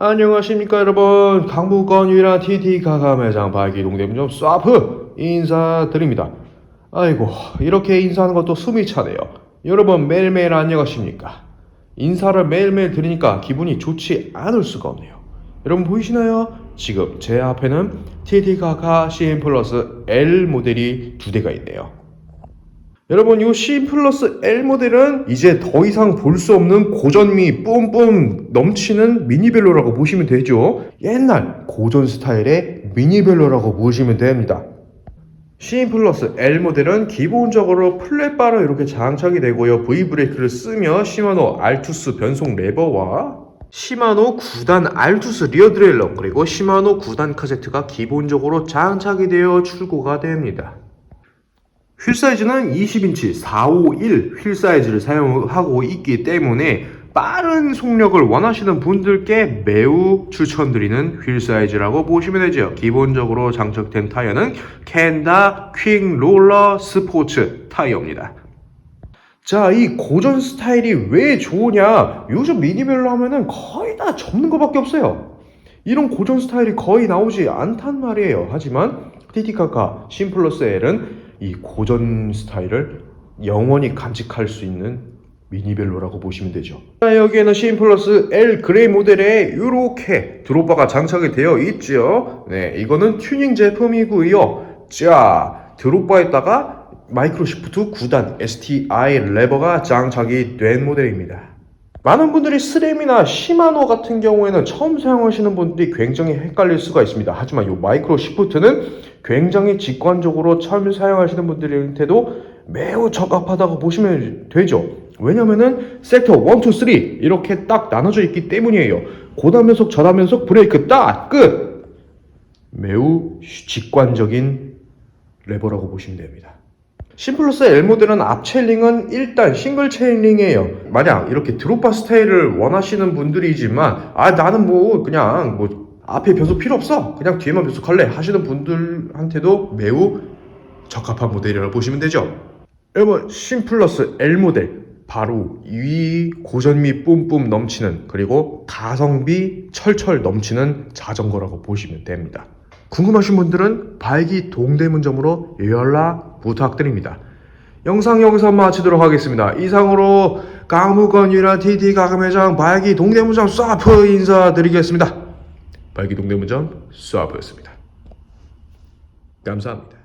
안녕하십니까 여러분. 강북권 유일한 가가 매장 발기동 대문점 쏴프 인사드립니다. 아이고 이렇게 인사하는 것도 숨이 차네요. 여러분 매일매일 안녕하십니까? 인사를 매일매일 드리니까 기분이 좋지 않을 수가 없네요. 여러분 보이시나요? 지금 제 앞에는 TT 가가 CM 플러스 L 모델이 두 대가 있네요 여러분 이 C 플러스 L 모델은 이제 더 이상 볼 수 없는 고전미 뿜뿜 넘치는 미니벨로라고 보시면 되죠. 옛날 고전 스타일의 미니벨로라고 보시면 됩니다. C 플러스 L 모델은 기본적으로 플랫바로 이렇게 장착이 되고요. V 브레이크를 쓰며 시마노 알투스 변속 레버와 시마노 9단 알투스 리어 드레일러 그리고 시마노 9단 카세트가 기본적으로 장착이 되어 출고가 됩니다. 휠 사이즈는 20인치 451 휠 사이즈를 사용하고 있기 때문에 빠른 속력을 원하시는 분들께 매우 추천드리는 휠 사이즈라고 보시면 되죠. 기본적으로 장착된 타이어는 캔다 퀵 롤러 스포츠 타이어입니다. 자, 이 고전 스타일이 왜 좋으냐? 요즘 미니벨로 하면은 거의 다 접는 것밖에 없어요. 이런 고전 스타일이 거의 나오지 않단 말이에요. 하지만 TT카카 심플러스 L은 이 고전 스타일을 영원히 간직할 수 있는 미니벨로라고 보시면 되죠. 자, 여기에는 심플러스 L 그레이 모델에 이렇게 드롭바가 장착이 되어 있죠. 네, 이거는 튜닝 제품이고요. 자, 드롭바에다가 마이크로 시프트 9단 STI 레버가 장착이 된 모델입니다. 많은 분들이 스램이나 시마노 같은 경우에는 처음 사용하시는 분들이 굉장히 헷갈릴 수가 있습니다. 하지만 이 마이크로 시프트는 굉장히 직관적으로 처음 사용하시는 분들한테도 매우 적합하다고 보시면 되죠. 왜냐면은 섹터 1, 2, 3 이렇게 딱 나눠져 있기 때문이에요. 고단 변속, 저단 변속, 브레이크 딱 끝! 매우 직관적인 레버라고 보시면 됩니다. 심플러스 L 모델은 앞 체인링은 일단 싱글 체인링이에요. 만약 이렇게 드롭바 스타일을 원하시는 분들이지만 아 나는 뭐 그냥 뭐 앞에 변속 필요 없어 그냥 뒤에만 변속할래 하시는 분들한테도 매우 적합한 모델이라고 보시면 되죠. 여러분 심플러스 L 모델 바로 이 고전미 뿜뿜 넘치는 그리고 가성비 철철 넘치는 자전거라고 보시면 됩니다. 궁금하신 분들은 발기 동대문점으로 연락 부탁드립니다. 영상 여기서 마치도록 하겠습니다. 이상으로 강무건 유라 TT 가금 회장 발기 동대문점 쏴프 인사드리겠습니다. 발기 동대문점 쏴프였습니다. 감사합니다.